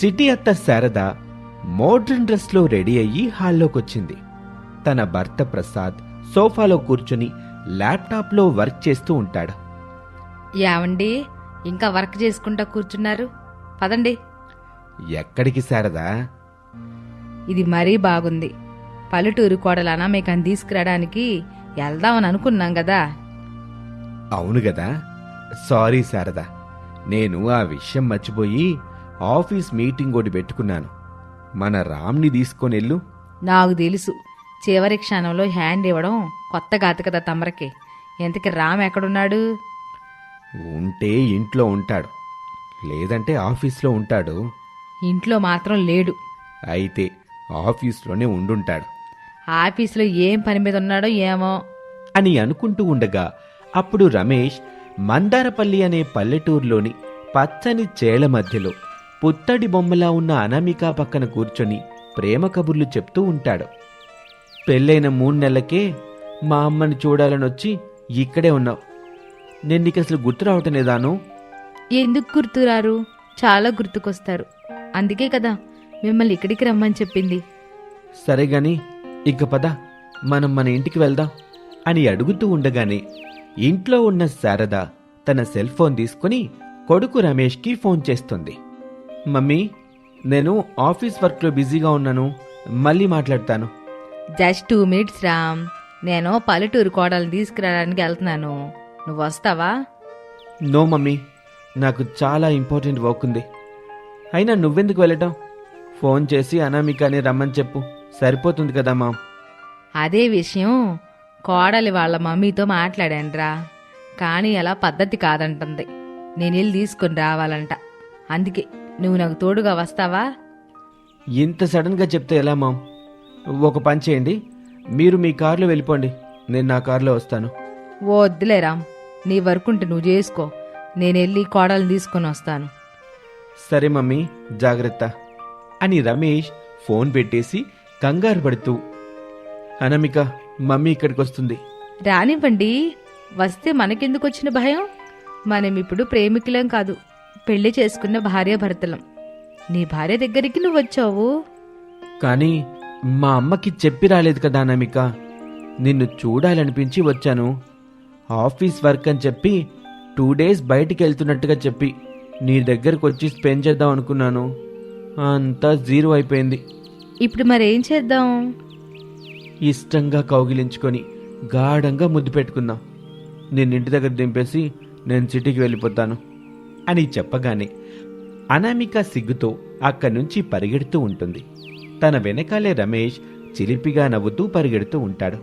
City అత్త Sharada modern డ్రెస్లో ready అయ్యి హాల్లోకొచ్చింది. తన భర్త ప్రసాద్ సోఫాలో కూర్చుని ల్యాప్టాప్లో వర్క్ చేస్తూ ఉంటాడు. యావండి ఇంకా వర్క్ చేసుకుంటా కూర్చున్నారు. పదండి. ఎక్కడికి శారదా? ఇది మరీ బాగుంది. పల్లెటూరు కోడలు అనామేకాన్ని తీసుకురావడానికి వెళ్దామని అనుకున్నాం కదా అవును గదా. సారీ శారదా. నేను ఆ విషయం మర్చిపోయి ఆఫీస్ మీటింగ్ ఒకటి పెట్టుకున్నాను. మన రామ్ని తీసుకొనెళ్ళు నాకు తెలుసు. చివరి క్షణంలో హ్యాండ్ ఇవ్వడం కొత్త గాత కదా తమరకి. ఎంతకి రామ్ ఎక్కడున్నాడు? ఉంటే ఇంట్లో ఉంటాడు. లేదంటే ఆఫీస్లో ఉంటాడు. ఇంట్లో మాత్రం లేడు. అయితే ఆఫీస్లోనే ఉండుంటాడు. ఆఫీసులో ఏం పని మీద ఉన్నాడో ఏమో. అని అనుకుంటూ ఉండగా అప్పుడు రమేష్ మందారపల్లి అనే పల్లెటూరులోని పచ్చని చేల మధ్యలో పుత్తడి బొమ్మలా ఉన్న అనామిక పక్కన కూర్చొని ప్రేమ కబుర్లు చెప్తూ ఉంటాడు. పెళ్ళైన మూడు నెలలకే మా అమ్మని చూడాలనొచ్చి ఇక్కడే ఉన్నావు. నేను నీకు అసలు గుర్తు రావటం లేదాను? ఎందుకు గుర్తురారు చాలా గుర్తుకొస్తారు. అందుకే కదా మిమ్మల్ని ఇక్కడికి రమ్మని చెప్పింది. సరే గాని ఇక పద మనం మన ఇంటికి వెళ్దాం అని అడుగుతూ ఉండగానే ఇంట్లో ఉన్న శారద తన సెల్ ఫోన్ తీసుకుని కొడుకు రమేష్కి ఫోన్ చేస్తుంది. మమ్మీ నేను ఆఫీస్ వర్క్లో బిజీగా ఉన్నాను. మళ్ళీ మాట్లాడతాను. Just two minutes Ram. నేను పల్లెటూరు కోడల్ని తీసుకురావడానికి వెళ్తున్నాను. నువ్వు వస్తావా? నో మమ్మీ నాకు చాలా ఇంపార్టెంట్ వర్క్ ఉంది. అయినా నువ్వెందుకు వెళ్ళటం? ఫోన్ చేసి అనామికని రమ్మని చెప్పు. సరిపోతుంది కదా మా అదే విషయం. కోడలి వాళ్ళ మమ్మీతో మాట్లాడానురా. కానీ అలా పద్ధతి కాదంటుంది. నేను వెళ్ళి తీసుకొని రావాలంట. అందుకే. నువ్వు నాకు తోడుగా వస్తావా? ఇంత సడన్గా చెప్తే ఎలా మామ్? ఒక పని చేయండి. మీరు మీ కారులో వెళ్ళిపోండి. నేను నా కారులో వస్తాను. ఓ వద్దులే రామ్. నీ వర్క్ ఉంటే నువ్వు చేసుకో. నేను వెళ్ళి కోడల్ని తీసుకొని వస్తాను. సరే మమ్మీ. జాగ్రత్త. అని రమేష్ ఫోన్ పెట్టేసి కంగారు పడుతూ అనమిక మమ్మీ ఇక్కడికి వస్తుంది. రానివ్వండి. వస్తే మనకెందుకు వచ్చిన భయం? మనం ఇప్పుడు ప్రేమికులం కాదు. పెళ్ళి చేసుకున్న భార్యాభర్తలం నీ భార్య దగ్గరికి నువ్వు వచ్చావు? కానీ మా అమ్మకి చెప్పి రాలేదు కదా అనామిక. నిన్ను చూడాలనిపించి వచ్చాను. ఆఫీస్ వర్క్ అని చెప్పి టూ డేస్ బయటికి వెళ్తున్నట్టుగా చెప్పి నీ దగ్గరకు వచ్చి స్పెండ్ చేద్దాం అనుకున్నాను. అంతా జీరో అయిపోయింది. ఇప్పుడు మరేం చేద్దాం? ఇష్టంగా కౌగిలించుకొని గాఢంగా ముద్దు పెట్టుకుందాం నేను ఇంటి దగ్గర దింపేసి నేను సిటీకి వెళ్ళిపోతాను. అని చెప్పగానే అనామిక సిగ్గుతో అక్కడి నుంచి పరిగెడుతూ ఉంటుంది. తన వెనకాలే రమేష్ చిలిపిగా నవ్వుతూ పరిగెడుతూ ఉంటాడు.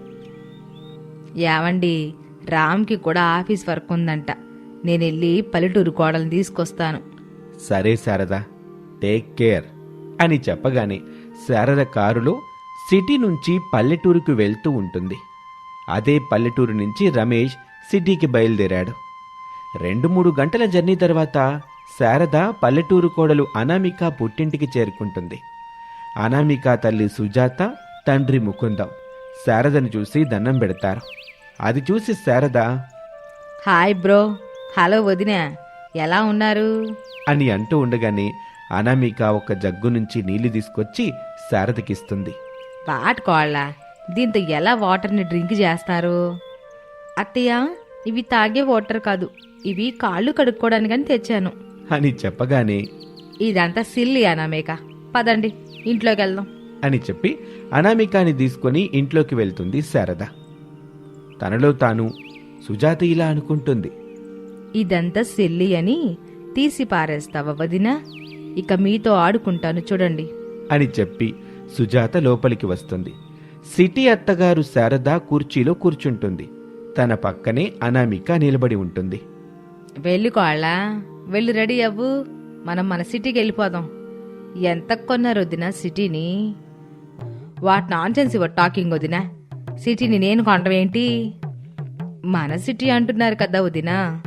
యావండి రామ్కి కూడా ఆఫీస్ వర్క్ ఉందంట. నేను వెళ్ళి పల్లెటూరు కోడల్ని తీసుకొస్తాను. సరే శారద టేక్ కేర్ అని చెప్పగానే శారద కారులో సిటీ నుంచి పల్లెటూరుకు వెళ్తూ ఉంటుంది. అదే పల్లెటూరు నుంచి రమేష్ సిటీకి బయలుదేరాడు. రెండు మూడు గంటల జర్నీ తర్వాత శారద పల్లెటూరు కోడలు అనామిక పుట్టింటికి చేరుకుంటుంది. అనామిక తల్లి సుజాత తండ్రి ముకుందం శారదను చూసి దండం పెడతారు. అది చూసి శారద హాయ్ బ్రో హలో వదినా ఎలా ఉన్నారు? అని అంటూ ఉండగానే అనామిక ఒక జగ్గు నుంచి నీళ్ళు తీసుకొచ్చి శారదకిస్తుంది. వాట్ కోళ్ళ దీంతో ఎలా వాటర్ని డ్రింక్ చేస్తారు? అత్తయ్య ఇవి తాగే వాటర్ కాదు ఇవి కాళ్ళు కడుక్కోవడానికని తెచ్చాను. అని చెప్పగానే ఇదంతా సిల్లి అనామేక. పదండి ఇంట్లోకి వెళ్దాం. అని చెప్పి అనామికాని తీసుకొని ఇంట్లోకి వెళ్తుంది శారద. తనలో తాను సుజాత ఇలా అనుకుంటుంది. ఇదంతా సిల్లి అని తీసి పారేస్తావా వదినా? ఇక మీతో ఆడుకుంటాను చూడండి. అని చెప్పి సుజాత లోపలికి వస్తుంది. సిటీ అత్తగారు శారద కుర్చీలో కూర్చుంటుంది. తన పక్కనే అనామిక నిలబడి ఉంటుంది. వెళ్ళి కోళ్ళ వెళ్ళి రెడీ అవ్వు. మనం మన సిటీకి వెళ్ళిపోదాం. ఎంత కొన్నారు వదినా సిటీని? వాట్ నాన్ సెన్స్ టాకింగ్ వదినా? సిటీని నేను కొనడం ఏంటి? మన సిటీ అంటున్నారు కదా వదినా.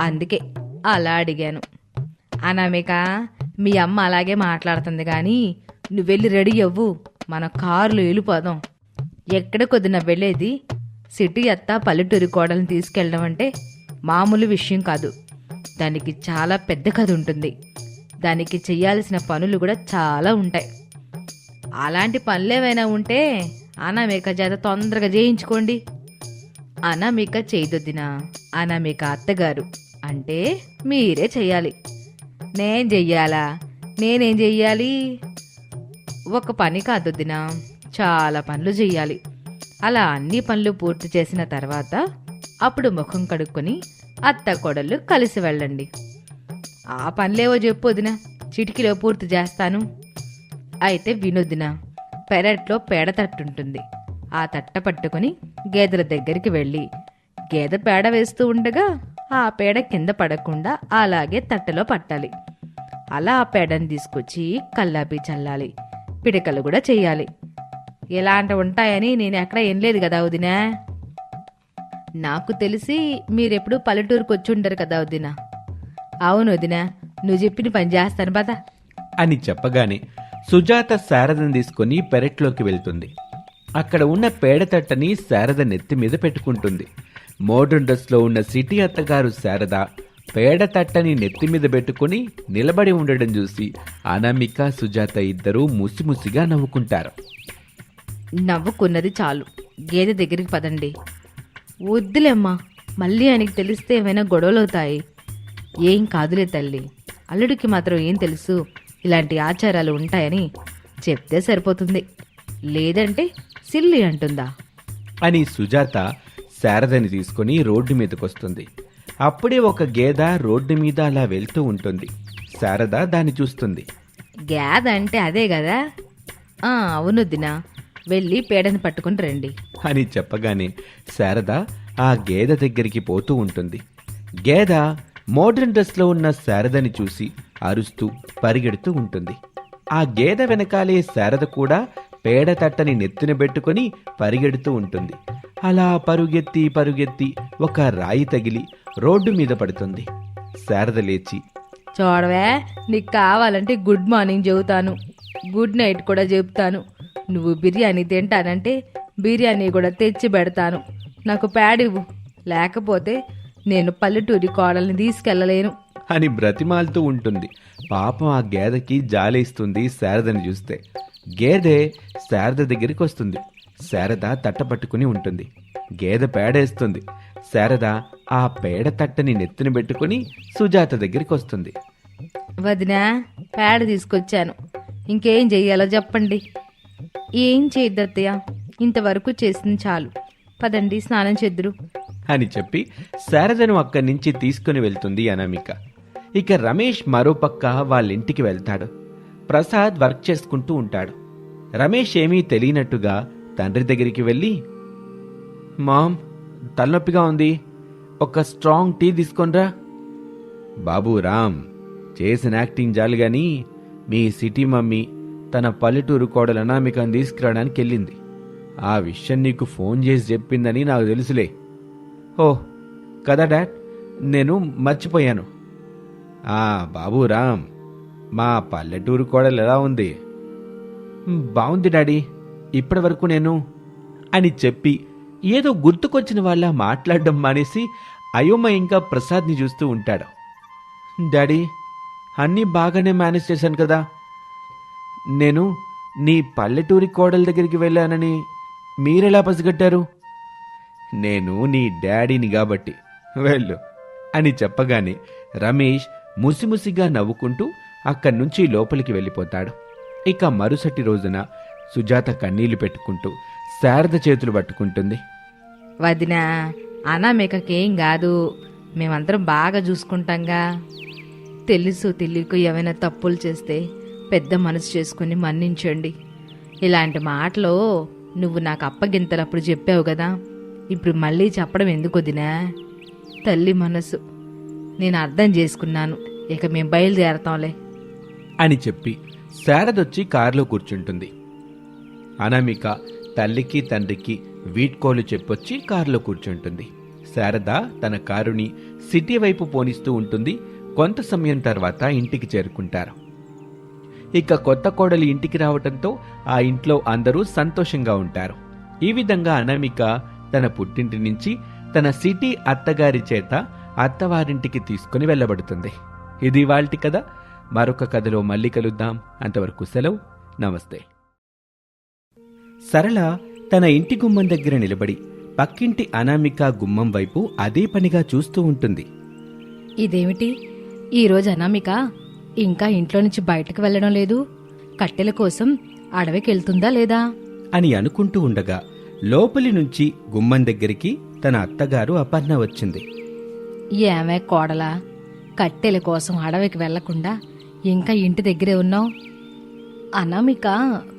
అందుకే అలా అడిగాను. అనామిక మీ అమ్మ అలాగే మాట్లాడుతుంది కానీ నువ్వు వెళ్ళి రెడీ అవ్వు. మన కారులో వెళ్ళిపోదాం. ఎక్కడ కొద్దిన వెళ్ళేది? సిటీ అత్త పల్లెటూరి కోడలను తీసుకెళ్ళడం అంటే మామూలు విషయం కాదు. దానికి చాలా పెద్ద కథ ఉంటుంది. దానికి చెయ్యాల్సిన పనులు కూడా చాలా ఉంటాయి. అలాంటి పనులేవైనా ఉంటే అనామిక చేత తొందరగా చేయించుకోండి అనామిక చేయదొద్దిన అనామిక అత్తగారు అంటే మీరే చెయ్యాలి. నేను చెయ్యాలా? నేనేం చెయ్యాలి? ఒక పని కాదొద్దిన చాలా పనులు చెయ్యాలి. అలా అన్ని పనులు పూర్తి చేసిన తర్వాత అప్పుడు ముఖం కడుక్కొని అత్త కోడళ్ళు కలిసి వెళ్ళండి. ఆ పనులేవో చెప్పు వదిన. చిటికీలో పూర్తి చేస్తాను. అయితే వినొద్దిన పెరట్లో పేడ తట్టుంటుంది. ఆ తట్ట పట్టుకొని గేదెల దగ్గరికి వెళ్ళి గేదె పేడ వేస్తూ ఉండగా ఆ పేడ కింద పడకుండా అలాగే తట్టలో పట్టాలి. అలా ఆ పేడని తీసుకొచ్చి కల్లాపి చల్లాలి. పిడకలు కూడా చేయాలి. ఇలాంటి ఉంటాయని నేను ఎక్కడ ఏం లేదు కదా వదినా. నాకు తెలిసి మీరెప్పుడు పల్లెటూరుకు వచ్చి ఉండరు కదా వదినా. అవును వదినా నువ్వు చెప్పిన పని చేస్తాను పదా. అని చెప్పగానే సుజాత శారదను తీసుకుని పెరట్లోకి వెళ్తుంది. అక్కడ ఉన్న పేడతట్టని శారద నెత్తి మీద పెట్టుకుంటుంది. మోడర్న్ డ్రెస్లో ఉన్న సిటీ అత్తగారు శారద పేడతట్టని నెత్తి మీద పెట్టుకుని నిలబడి ఉండడం చూసి అనామిక సుజాత ఇద్దరూ ముసిముసిగా నవ్వుకుంటారు. నవ్వుకున్నది చాలు. గేదె దగ్గరికి పదండి. వద్దులేమ్మా మళ్ళీ ఆయనకి తెలిస్తే ఏమైనా గొడవలు అవుతాయి ఏం కాదులే తల్లి అల్లుడికి మాత్రం ఏం తెలుసు ఇలాంటి ఆచారాలు ఉంటాయని చెప్తే సరిపోతుంది. లేదంటే సిల్లి అంటుందా? అని సుజాత శారదని తీసుకుని రోడ్డు మీదకొస్తుంది. అప్పుడే ఒక గేద రోడ్డు మీద అలా వెళ్తూ ఉంటుంది. శారద దాన్ని చూస్తుంది. గ్యాద అంటే అదే కదా? ఆ, అవును దినా. వెళ్ళి పేడని పట్టుకుని రండి. అని చెప్పగానే శారద ఆ గేదె దగ్గరికి పోతూ ఉంటుంది. గేద మోడర్న్ డ్రెస్లో ఉన్న శారదని చూసి అరుస్తూ పరిగెడుతూ ఉంటుంది. ఆ గేదె వెనకాలే శారద కూడా పేడ తట్టని నెత్తిన పెట్టుకొని పరిగెడుతూ ఉంటుంది. అలా పరుగెత్తి పరుగెత్తి ఒక రాయి తగిలి రోడ్డు మీద పడుతుంది. శారద లేచి చూడవే నీకు కావాలంటే గుడ్ మార్నింగ్ చెబుతాను. గుడ్ నైట్ కూడా చెబుతాను. నువ్వు బిర్యానీ తింటానంటే బిర్యానీ కూడా తెచ్చి పెడతాను. నాకు ప్యాడ్ ఇవ్వు. లేకపోతే నేను పల్లెటూరి కోడల్ని తీసుకెళ్ళలేను. అని బ్రతిమాలుతూ ఉంటుంది. పాపం ఆ గేదెకి జాలేస్తుంది శారదని చూస్తే. గేదె శారద దగ్గరికి వస్తుంది. శారద తట్ట పట్టుకుని ఉంటుంది. గేదె పేడేస్తుంది. శారద ఆ పేడ తట్టని నెత్తిన పెట్టుకుని సుజాత దగ్గరికి వస్తుంది. వదినా ప్యాడ్ తీసుకొచ్చాను. ఇంకేం చెయ్యాలో చెప్పండి. ఏం చేయద్దత్తయ్య? ఇంతవరకు చేసింది చాలు. పదండి స్నానం చేద్దురు. అని చెప్పి శారదను అక్కడి నుంచి తీసుకుని వెళ్తుంది అనామిక. ఇక రమేష్ మరోపక్క వాళ్ళ ఇంటికి వెళ్తాడు. ప్రసాద్ వర్క్ చేసుకుంటూ ఉంటాడు. రమేష్ ఏమీ తెలియనట్టుగా తండ్రి దగ్గరికి వెళ్ళి మామ్ తలనొప్పిగా ఉంది. ఒక స్ట్రాంగ్ టీ తీసుకొనిరా బాబు రామ్ చేసిన యాక్టింగ్ జాలి గాని మీ సిటీ మమ్మీ తన పల్లెటూరు కోడలు అనామికను తీసుకురావడానికి వెళ్ళింది. ఆ విషయం నీకు ఫోన్ చేసి చెప్పిందని నాకు తెలుసులే. ఓ కదా డాడ్? నేను మర్చిపోయాను. ఆ బాబు రామ్ మా పల్లెటూరు కోడలు ఎలా ఉంది? బాగుంది డాడీ. ఇప్పటి వరకు నేను అని చెప్పి ఏదో గుర్తుకొచ్చిన వాళ్ళ మాట్లాడడం మానేసి అయోమయంగా ప్రసాద్ని చూస్తూ ఉంటాడు. డాడీ అన్నీ బాగానే మేనేజ్ చేశాను కదా. నేను నీ పల్లెటూరి కోడల దగ్గరికి వెళ్ళానని మీరెలా పసిగట్టారు? నేను నీ డాడీని కాబట్టి. వెళ్ళు అని చెప్పగానే రమేష్ ముసిముసిగా నవ్వుకుంటూ అక్కడి నుంచి లోపలికి వెళ్ళిపోతాడు. ఇక మరుసటి రోజున సుజాత కన్నీళ్ళు పెట్టుకుంటూ శారద చేతులు పట్టుకుంటుంది. వదినా అనామికకేం కాదు. మేమందరం బాగా చూసుకుంటాంగా. తెలుసు తెలియకు ఏమైనా తప్పులు చేస్తే పెద్ద మనసు చేసుకుని మన్నించండి. ఇలాంటి మాటలు నువ్వు నాకు అప్పగింతలప్పుడు చెప్పావు కదా. ఇప్పుడు మళ్ళీ చెప్పడం ఎందుకు వదినా? తల్లి మనసు. నేను అర్థం చేసుకున్నాను. ఇక మేము బయలుదేరతాంలే. అని చెప్పి శారదొచ్చి కారులో కూర్చుంటుంది. అనామిక తల్లికి తండ్రికి వీడ్కోలు చెప్పొచ్చి కారులో కూర్చుంటుంది. శారద తన కారుని సిటీ వైపు పోనిస్తూ ఉంటుంది. కొంత సమయం తర్వాత ఇంటికి చేరుకుంటారు. ఇక కొత్త కోడలి ఇంటికి రావటంతో ఆ ఇంట్లో అందరూ సంతోషంగా ఉంటారు. ఈ విధంగా అనామిక తన పుట్టింటి నుంచి తన సిటీ అత్తగారి చేత అత్తవారింటికి తీసుకుని వెళ్ళబడుతుంది. ఇది వాళ్ళటి కథ. మరొక కథలో మళ్ళీ కలుద్దాం. అంతవరకు సెలవు. నమస్తే. సరళ తన ఇంటి గుమ్మం దగ్గర నిలబడి పక్కింటి అనామిక గుమ్మం వైపు అదే పనిగా చూస్తూ ఉంటుంది. ఇదేమిటి? ఈరోజు అనామిక ఇంకా ఇంట్లో నుంచి బయటకు వెళ్ళడం లేదు. కట్టెల కోసం అడవికి వెళ్తుందా లేదా? అని అనుకుంటూ ఉండగా లోపలి నుంచి గుమ్మం దగ్గరికి తన అత్తగారు అపర్ణ వచ్చింది. ఏమే కోడలా కట్టెల కోసం అడవికి వెళ్ళకుండా ఇంకా ఇంటి దగ్గరే ఉన్నావు? అనామిక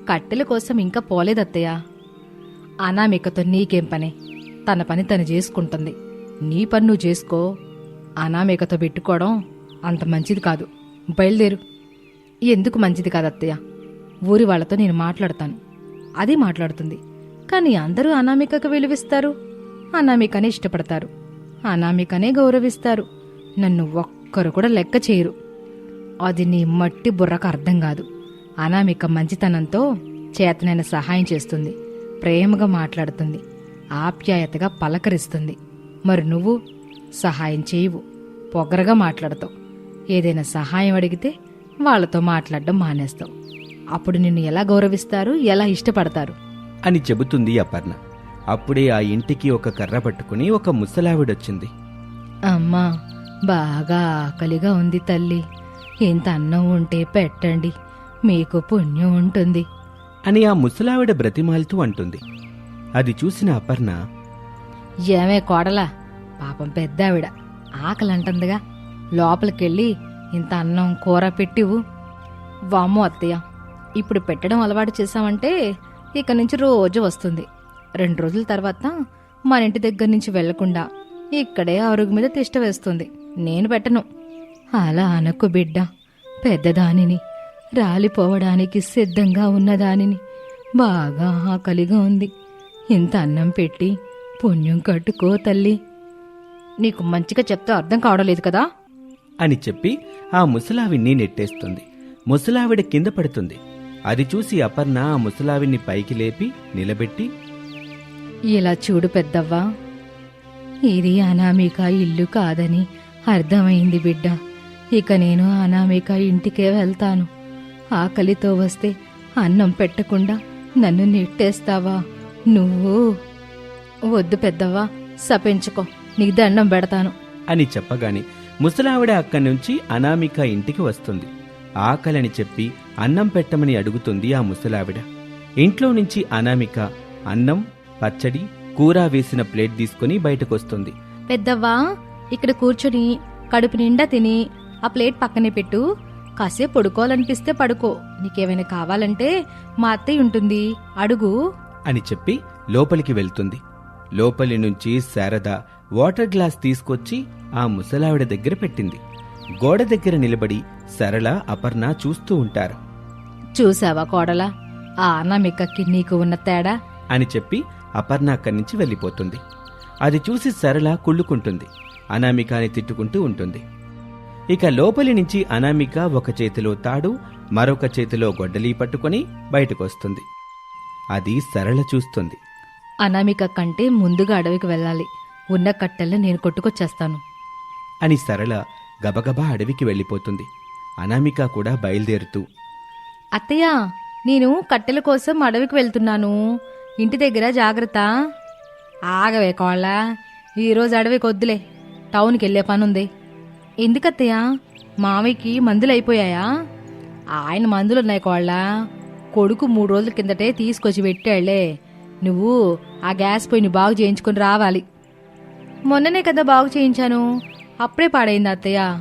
కట్టెల కోసం ఇంకా పోలేదత్తయ్య అనామికతో నీకేం పని? తన పని తను చేసుకుంటుంది. నీ పని నువ్వు చేసుకో. అనామికతో పెట్టుకోవడం అంత మంచిది కాదు. బయలుదేరు. ఎందుకు మంచిది కాదు అత్తయ్య? ఊరి వాళ్ళతో నేను మాట్లాడతాను. అది మాట్లాడుతుంది. కానీ అందరూ అనామికకు విలువిస్తారు. అనామికనే ఇష్టపడతారు. అనామికనే గౌరవిస్తారు. నన్ను ఒక్కరు కూడా లెక్క చేయరు. అది నీ మట్టి బుర్రకు అర్థం కాదు. అనామిక మంచితనంతో చేతనైన సహాయం చేస్తుంది. ప్రేమగా మాట్లాడుతుంది. ఆప్యాయతగా పలకరిస్తుంది. మరి నువ్వు సహాయం చేయవు. పొగరగా మాట్లాడతావు. ఏదైనా సహాయం అడిగితే వాళ్ళతో మాట్లాడడం మానేస్తావు అప్పుడు నిన్ను ఎలా గౌరవిస్తారు ఎలా ఇష్టపడతారు? అని చెబుతుంది అపర్ణ. అప్పుడే ఆ ఇంటికి ఒక కర్ర పట్టుకుని ఒక ముసలావిడొచ్చింది. అమ్మా బాగా ఆకలిగా ఉంది తల్లి. ఇంత అన్నం ఉంటే పెట్టండి మీకు పుణ్యం ఉంటుంది. అని ఆ ముసలావిడ బ్రతిమాలుతూ అంటుంది. అది చూసిన అపర్ణ ఏమే కోడలా పాపం పెద్దావిడ ఆకలంటుందిగా. లోపలికెళ్ళి ఇంత అన్నం కూర పెట్టివు. వామ్మో అత్తయ్య ఇప్పుడు పెట్టడం అలవాటు చేశామంటే ఇక నుంచి రోజు వస్తుంది. రెండు రోజుల తర్వాత మన ఇంటి దగ్గర నుంచి వెళ్ళకుండా ఇక్కడే అరుగు మీద తిష్ట వేస్తుంది. నేను పెట్టను. అలా అనకు బిడ్డ పెద్దదానిని రాలిపోవడానికి సిద్ధంగా ఉన్నదానిని. బాగా ఆకలిగా ఉంది. ఇంత అన్నం పెట్టి పుణ్యం కట్టుకో తల్లి. నీకు మంచిగా చెప్తే అర్థం కావడం లేదు కదా? అని చెప్పి ఆ ముసలావిని నెట్టేస్తుంది. ముసలావిడ కింద పడుతుంది. అది చూసి అపర్ణ ఆ ముసలావిని పైకి లేపి నిలబెట్టి ఇలా చూడు పెద్దవ్వా ఇది అనామిక ఇల్లు కాదని అర్థమైంది బిడ్డ. ఇక నేను అనామిక ఇంటికే వెళ్తాను. ఆకలితో వస్తే అన్నం పెట్టకుండా నన్ను నెట్టేస్తావా? నువ్వు వద్దు పెద్దవ్వా సపించుకో నీకు దండం పెడతాను. అని చెప్పగానే ముసలావిడ అక్కడి నుంచి అనామిక ఇంటికి వస్తుంది. ఆకలని చెప్పి అన్నం పెట్టమని అడుగుతుంది ఆ ముసలావిడ. ఇంట్లో నుంచి అనామిక అన్నం పచ్చడి కూర వేసిన ప్లేట్ తీసుకుని బయటకొస్తుంది. పెద్దవ్వా ఇక్కడ కూర్చొని కడుపు నిండా తిని ఆ ప్లేట్ పక్కనే పెట్టు. కాసేపు పడుకోవాలనిపిస్తే పడుకో. నీకేమైనా కావాలంటే మా అత్తయ్య ఉంటుంది అడుగు. అని చెప్పి లోపలికి వెళ్తుంది. లోపలి నుంచి శారద వాటర్ గ్లాస్ తీసుకొచ్చి ఆ ముసలావిడ దగ్గర పెట్టింది. గోడ దగ్గర నిలబడి సరళ అపర్ణ చూస్తూ ఉంటారు. చూసావా కోడలా? ఆ అనామికకి నీకు ఉన్న తేడా? అని చెప్పి అపర్ణ అక్కడి నుంచి వెళ్ళిపోతుంది. అది చూసి సరళ కుళ్ళుకుంటుంది. అనామికాని తిట్టుకుంటూ ఉంటుంది. ఇక లోపలి నుంచి అనామిక ఒక చేతిలో తాడు మరొక చేతిలో గొడ్డలీ పట్టుకొని బయటకొస్తుంది. అది సరళ చూస్తుంది. అనామిక కంటే ముందుగా అడవికి వెళ్ళాలి. ఉన్న కట్టెల్ని నేను కొట్టుకొచ్చేస్తాను. అని సరళ గబగబా అడవికి వెళ్ళిపోతుంది. అనామిక కూడా బయలుదేరుతూ అత్తయ్య నేను కట్టెల కోసం అడవికి వెళ్తున్నాను. ఇంటి దగ్గర జాగ్రత్త. ఆగవే కోళ్ళ ఈరోజు అడవికి వద్దులే. టౌన్కి వెళ్ళే పనుంది. ఎందుకత్తయ్య మామయ్యకి మందులు అయిపోయాయా? ఆయన మందులు ఉన్నాయి కోళ్ళ. కొడుకు మూడు రోజుల కిందటే తీసుకొచ్చి పెట్టాళ్ళే. నువ్వు ఆ గ్యాస్ పొయ్యిని బాగు చేయించుకొని రావాలి. మొన్ననే కదా బాగు చేయించాను. అప్పుడే పాడైంది అత్తయ్య.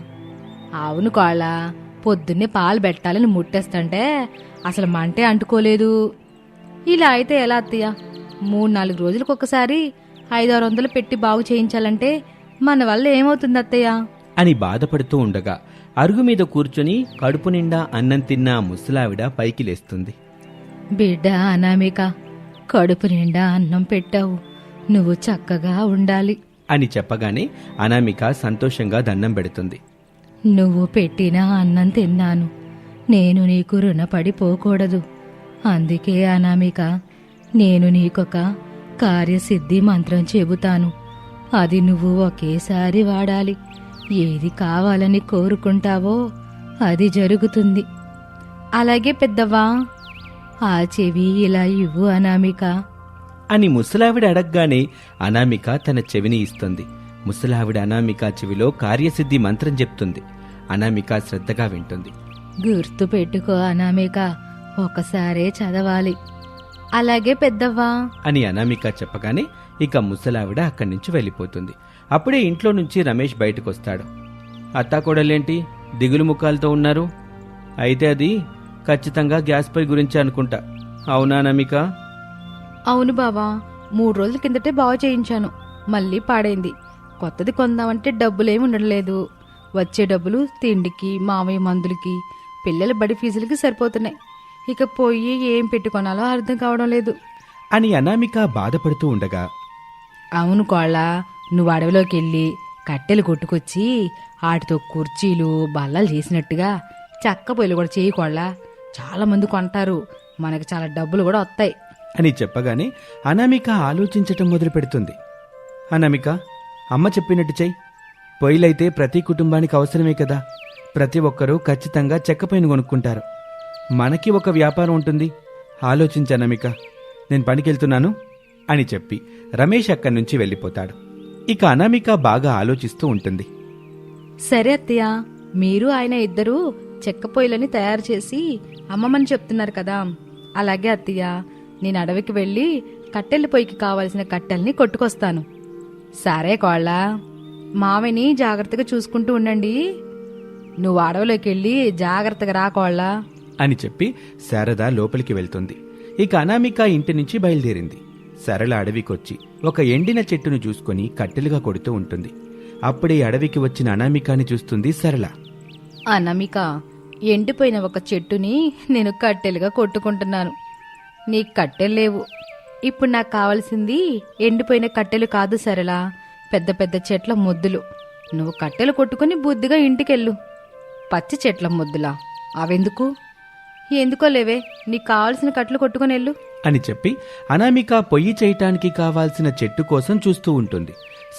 అవును కోళ్ళ పొద్దున్నే పాలు పెట్టాలని ముట్టేస్తుంటే అసలు మంటే అంటుకోలేదు. ఇలా అయితే ఎలా అత్తయ్య? మూడు నాలుగు రోజులకు ఒకసారి ఐదారు వందలు పెట్టి బాగు చేయించాలంటే మన వల్ల ఏమవుతుంది అత్తయ్య? అని బాధపడుతూ ఉండగా అరుగు మీద కూర్చొని కడుపు నిండా అన్నం తిన్న ముసలావిడ పైకి లేస్తుంది. బిడ్డ అనామిక కడుపు నిండా అన్నం పెట్టావు. నువ్వు చక్కగా ఉండాలి. అని చెప్పగానే అనామిక సంతోషంగా దండం పెడుతుంది. నువ్వు పెట్టిన అన్నం తిన్నాను. నేను నీకు రుణపడిపోకూడదు. అందుకే అనామిక నేను నీకొక కార్యసిద్ధి మంత్రం చెబుతాను. అది నువ్వు ఒకేసారి వాడాలి. ఏది కావాలని కోరుకుంటావో అది జరుగుతుంది. అలాగే పెద్దవా ఆ చెవి ఇలా ఇవ్వు అనామిక. అని ముసలావిడ అడగగానే అనామిక తన చెవిని ఇస్తుంది. ముసలావిడ అనామిక చెవిలో కార్యసిద్ధి మంత్రం చెప్తుంది. అనామిక శ్రద్ధగా వింటుంది. గుర్తు పెట్టుకో అనామిక ఒకసారే చదవాలి. అలాగే పెద్దవ్వా? అని అనామిక చెప్పగానే ఇక ముసలావిడ అక్కడి నుంచి వెళ్ళిపోతుంది. అప్పుడే ఇంట్లో నుంచి రమేష్ బయటకొస్తాడు. అత్తాకోడలేంటి దిగులు ముఖాలతో ఉన్నారు? అయితే అది ఖచ్చితంగా గ్యాస్ పై గురించి అనుకుంటా. అవునా అనామిక? అవును బావా మూడు రోజుల కిందటే బాగు చేయించాను. మళ్ళీ పాడైంది. కొత్తది కొందామంటే డబ్బులేమి ఉండలేదు వచ్చే డబ్బులు తిండికి మామయ్య మందులకి పిల్లల బడి ఫీజులకి సరిపోతున్నాయి. ఇక పోయి ఏం పెట్టుకోనాలో అర్థం కావడం లేదు. అని అనామిక బాధపడుతూ ఉండగా అవును కోళ్ళ నువ్వు అడవిలోకి వెళ్ళి కట్టెలు కొట్టుకొచ్చి వాటితో కుర్చీలు బల్లలు చేసినట్టుగా చెక్క పొయ్యిలు కూడా చేయి కోళ్ళ. చాలా మంది కొంటారు. మనకి చాలా డబ్బులు కూడా వస్తాయి. అని చెప్పగానే అనామిక ఆలోచించటం మొదలు పెడుతుంది అనామిక అమ్మ చెప్పినట్టు చెయ్యి. పొయ్యిలైతే ప్రతి కుటుంబానికి అవసరమే కదా. ప్రతి ఒక్కరూ ఖచ్చితంగా చెక్కపైన కొనుక్కుంటారు. మనకి ఒక వ్యాపారం ఉంటుంది. ఆలోచించ అనామిక నేను పనికెళ్తున్నాను అని చెప్పి రమేష్ అక్కడి నుంచి వెళ్ళిపోతాడు. ఇక అనామిక బాగా ఆలోచిస్తూ ఉంటుంది. సరే అత్తయ్య మీరు ఆయన ఇద్దరూ చెక్క పొయ్యిలని తయారు చేసి అమ్మమని చెప్తున్నారు కదా. అలాగే అత్తయ్య నేను అడవికి వెళ్ళి కట్టెల పొయ్యికి కావలసిన కట్టెల్ని కొట్టుకొస్తాను. సరే కోళ్ళ మావని జాగ్రత్తగా చూసుకుంటూ ఉండండి. నువ్వు అడవిలోకి వెళ్ళి జాగ్రత్తగా రా కోళ్ళ. అని చెప్పి శారద లోపలికి వెళ్తుంది. ఇక అనామిక ఇంటి నుంచి బయలుదేరింది. సరళ అడవికొచ్చి ఒక ఎండిన చెట్టును చూసుకొని కట్టెలుగా కొడుతూ ఉంటుంది. అప్పుడే అడవికి వచ్చిన అనామికాని చూస్తుంది సరళ. అనామిక ఎండిపోయిన ఒక చెట్టుని నేను కట్టెలుగా కొట్టుకుంటున్నాను. నీ కట్టెలు లేవు. ఇప్పుడు నాకు కావాల్సింది ఎండిపోయిన కట్టెలు కాదు సరళా. పెద్ద పెద్ద చెట్ల ముద్దులు. నువ్వు కట్టెలు కొట్టుకుని బుద్ధిగా ఇంటికెళ్ళు. పచ్చి చెట్ల ముద్దులా? అవెందుకు? ఎందుకో లేవే. నీకు కావాల్సిన కట్టెలు కొట్టుకుని వెళ్ళు. అని చెప్పి అనామిక పొయ్యి చేయటానికి కావాల్సిన చెట్టు కోసం చూస్తూ ఉంటుంది.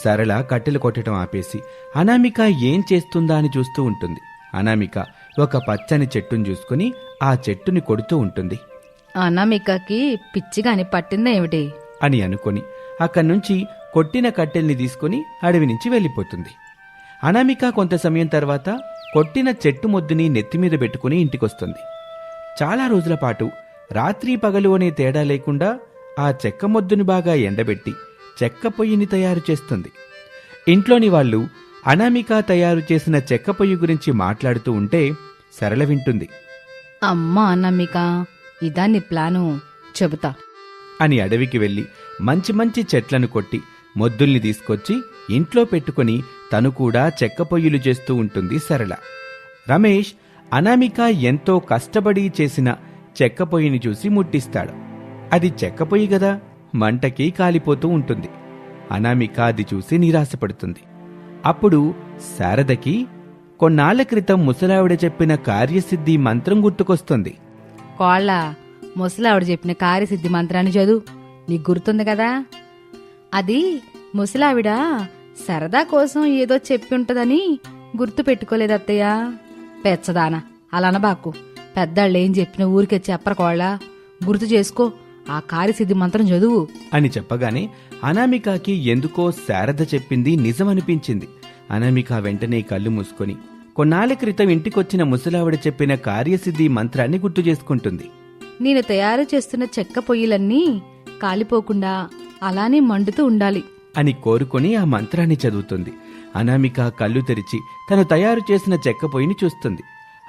సరళ కట్టెలు కొట్టడం ఆపేసి అనామిక ఏం చేస్తుందా అని చూస్తూ ఉంటుంది. అనామిక ఒక పచ్చని చెట్టును చూసుకుని ఆ చెట్టుని కొడుతూ ఉంటుంది. అనామికకి పిచ్చిగాని పట్టిందా ఏమిటి? అని అనుకొని అక్కడి నుంచి కొట్టిన కట్టెల్ని తీసుకుని అడవి నుంచి వెళ్ళిపోతుంది. అనామిక కొంత సమయం తర్వాత కొట్టిన చెట్టు మొద్దుని నెత్తిమీద పెట్టుకుని ఇంటికొస్తుంది. చాలా రోజుల పాటు రాత్రి పగలు అనే తేడా లేకుండా ఆ చెక్క మొద్దుని బాగా ఎండబెట్టి చెక్క పొయ్యిని తయారు చేస్తుంది. ఇంట్లోని వాళ్ళు అనామిక తయారు చేసిన చెక్క పొయ్యి గురించి మాట్లాడుతూ ఉంటే సరళ వింటుంది. అమ్మా అనామిక ఇదాన్ని ప్లాను చెబుతా. అని అడవికి వెళ్ళి మంచి మంచి చెట్లను కొట్టి మొద్దుల్ని తీసుకొచ్చి ఇంట్లో పెట్టుకుని తను కూడా చెక్క పొయ్యిలు చేస్తూ ఉంటుంది సరళ. రమేష్ అనామిక ఎంతో కష్టపడి చేసిన చెక్క పొయ్యిని చూసి ముట్టిస్తాడు. అది చెక్క పొయ్యి గదా మంటకి కాలిపోతూ ఉంటుంది. అనామిక అది చూసి నిరాశపడుతుంది. అప్పుడు శారదకి కొన్నాళ్ళ క్రితం ముసలావిడ చెప్పిన కార్యసిద్ధి మంత్రం గుర్తుకొస్తుంది. కోళ్ళ ముసలావిడ చెప్పిన కార్యసిద్ధి మంత్రాన్ని చదువు. నీకు గుర్తుంది కదా? అది ముసలావిడ సరదా కోసం ఏదో చెప్పి ఉంటదని గుర్తు పెట్టుకోలేదు అత్తయ్య. పెచ్చదాన. అలానబాకు పెద్దాళ్ళు ఏం చెప్పిన ఊరికే చెప్పరు కోళ్ళ. గుర్తు చేసుకో. ఆ కార్యసిద్ధి మంత్రం చదువు. అని చెప్పగానే అనామికకి ఎందుకో శారద చెప్పింది నిజమనిపించింది. అనామిక వెంటనే కళ్ళు మూసుకొని కొన్నాళ్ళ క్రితం ఇంటికొచ్చిన ముసలావిడ చెప్పిన కార్యసిద్ధి మంత్రాన్ని గుర్తు చేసుకుంటుంది. నేను తయారు చేస్తున్న చెక్క పొయ్యిలన్నీ కాలిపోకుండా అలానే మండుతూ ఉండాలి. అని కోరుకొని ఆ మంత్రాన్ని చదువుతుంది. అనామిక కళ్ళు తెరిచి తను తయారు చేసిన చెక్క పొయ్యిని చూస్తుంది.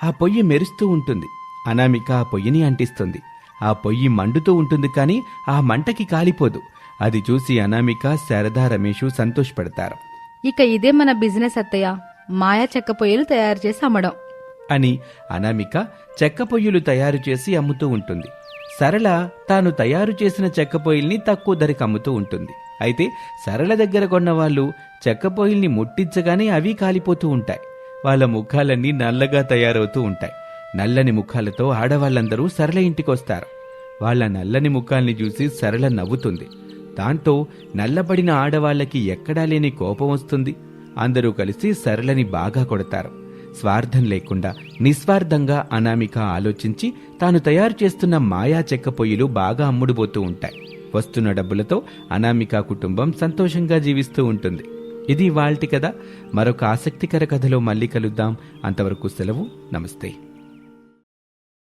ఆ పొయ్యి మెరుస్తూ ఉంటుంది. అనామిక ఆ పొయ్యిని అంటిస్తుంది. ఆ పొయ్యి మండుతూ ఉంటుంది కానీ ఆ మంటకి కాలిపోదు. అది చూసి అనామిక శారదా రమేషు సంతోషపడతారు. ఇక ఇదే మన బిజినెస్ అత్తయ్య. మాయా చెక్క పొయ్యిలు తయారు చేసి అమ్మడం. అని అనామిక చెక్క పొయ్యిలు తయారు చేసి అమ్ముతూ ఉంటుంది. సరళ తాను తయారు చేసిన చెక్క పొయ్యిల్ని తక్కువ ధరకు అమ్ముతూ ఉంటుంది. అయితే సరళ దగ్గర కొన్న వాళ్ళు చెక్క పొయ్యిల్ని ముట్టించగానే అవి కాలిపోతూ ఉంటాయి. వాళ్ళ ముఖాలన్నీ నల్లగా తయారవుతూ ఉంటాయి. నల్లని ముఖాలతో ఆడవాళ్ళందరూ సరళ ఇంటికొస్తారు. వాళ్ళ నల్లని ముఖాల్ని చూసి సరళ నవ్వుతుంది. దాంతో నల్లబడిన ఆడవాళ్ళకి ఎక్కడా లేని కోపం వస్తుంది. అందరూ కలిసి సరళని బాగా కొడతారు. స్వార్థం లేకుండా నిస్వార్థంగా అనామిక ఆలోచించి తాను తయారు చేస్తున్న మాయా చెక్క పొయ్యిలు బాగా అమ్ముడుపోతూ ఉంటాయి. వస్తున్న డబ్బులతో అనామిక కుటుంబం సంతోషంగా జీవిస్తూ ఉంటుంది. ఇది వాల్టి కథ. మరొక ఆసక్తికర కథలో మళ్ళీ కలుద్దాం. అంతవరకు సెలవు. నమస్తే.